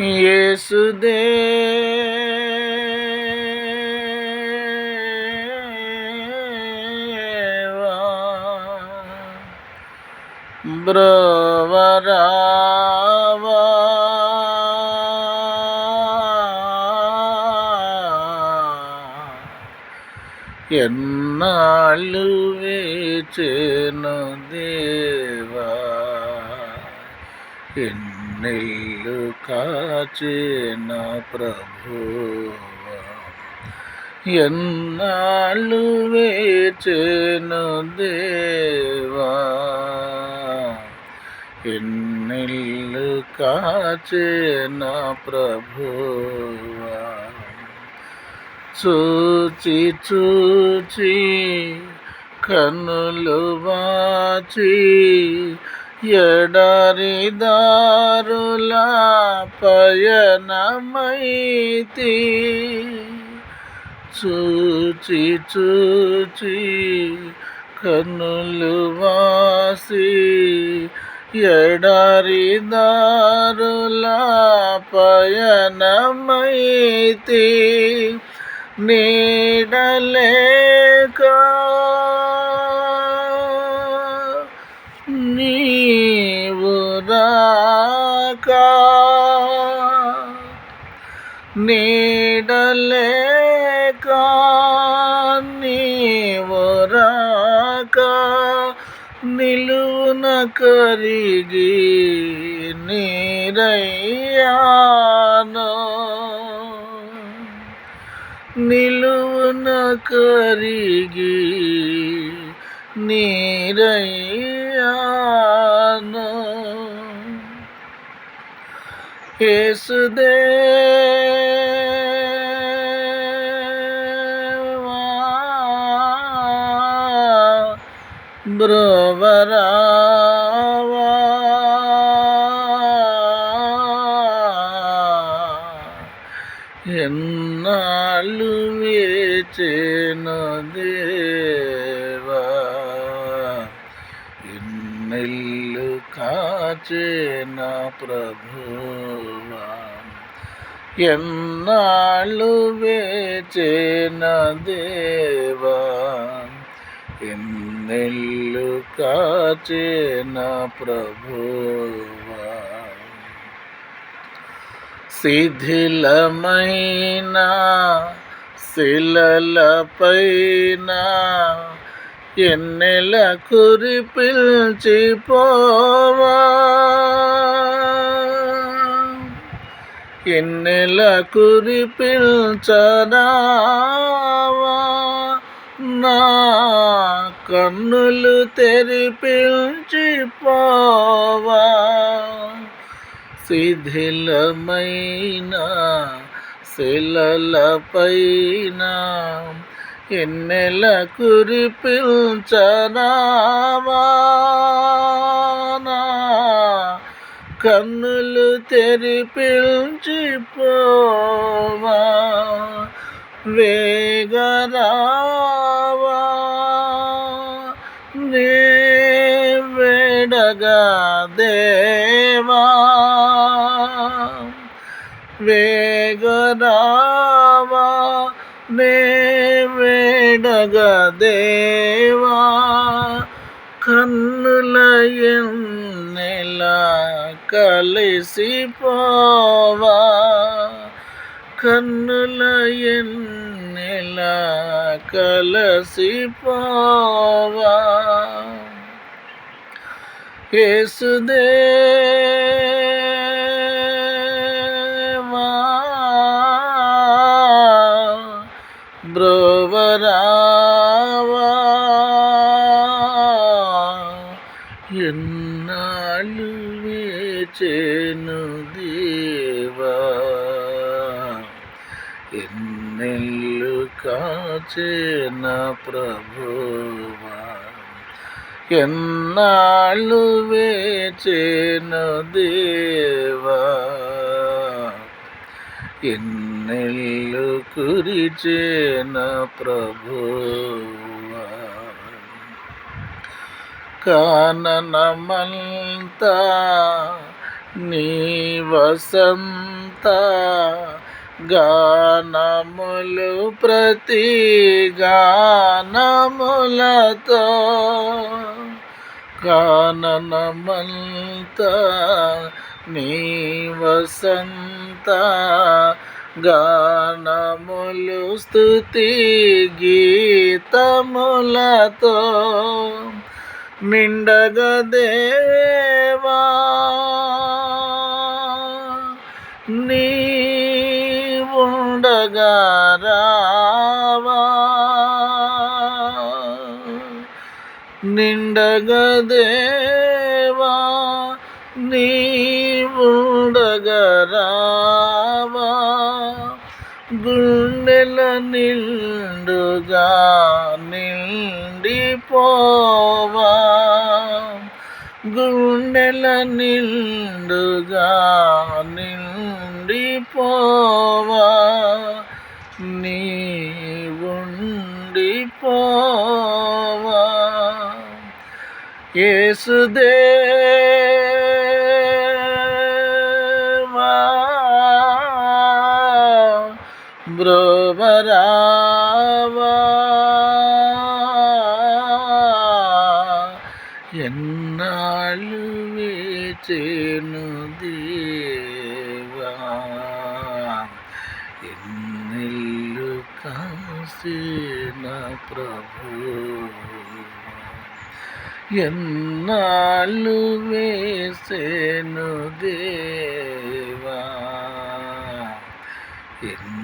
యేసుదే బ్రవరావా. ఎన్నాళ్ళు వేచేను దేవా? ఎన్న నిల్లు కాచేన ప్రభువా. ఎన్నాళ్ళు వేచేను దేవా. ఎన్నెల్లు కాచేన ప్రభువా. చూచి చూచి కన్నులు వాచి ఎడారిదారుల పయనమైతి. చూచి చూచి కన్నులు వాసి ఎడారిదారుల పయనమైతి. నీడలేకా నీడలేక నీవు నిలువున కరిగి నీరయ్యాను. నిలువున కరిగి నీరయ్యాను. యేసుదే బ్రవరావా ఎన్నాళ్ళు వేచేను దేవా ఎన్నెల్లు కాచేన ప్రభువా ఎన్నాళ్ళు వేచేన దేవా ఎన్నెల్లు కాచేన ప్రభువా? శిథిలమైన శిలలపైన ఎన్నెల కురి పిల్చిపోవా ఎన్నెల కురి పిల్చరావా నా కన్నులు తెరిపించిపోవా శిథిలమైన శిలలపైన ఎన్నెల కురిపించనావా కన్నులు కన్నులు తెరిపించిపోవా వేగరావా వేడగా దేవా. వేగరావా నే వేడగా దేవా. కన్నుల ఎన్నెల కలిసిపోవా. కన్నుల ఎన్నెల కలసిపోవా యేసుదేవా బ్రోవరావా ఎన్నాళ్ళు వేచేను నెల్లు కాచేన ప్రభువా. ఎన్నాళ్ళు వేచేన దేవా. ఎన్నెల్లు కురిచేన ప్రభువా. కాననమంతా నీ వసంతా గానములు ప్రతి గానములతో కాననమంత నీ వసంత గానములు స్థుతి గీతములతో నిండగదేవా నీ నిండగదేవా నీవుండగరావా. గుండెల నిండుగా నిండిపోవా. గుండెల నిండుగా నిండిపోవా. నీ ఉండిపో యేసుదేవా బ్రోవరావా ఎన్నాళ్ళు వేచేను దేవా ఎన్నెల్లు కాసిన ప్రభు ఎన్నాళ్ళు వేసేను దేవా? ఎన్న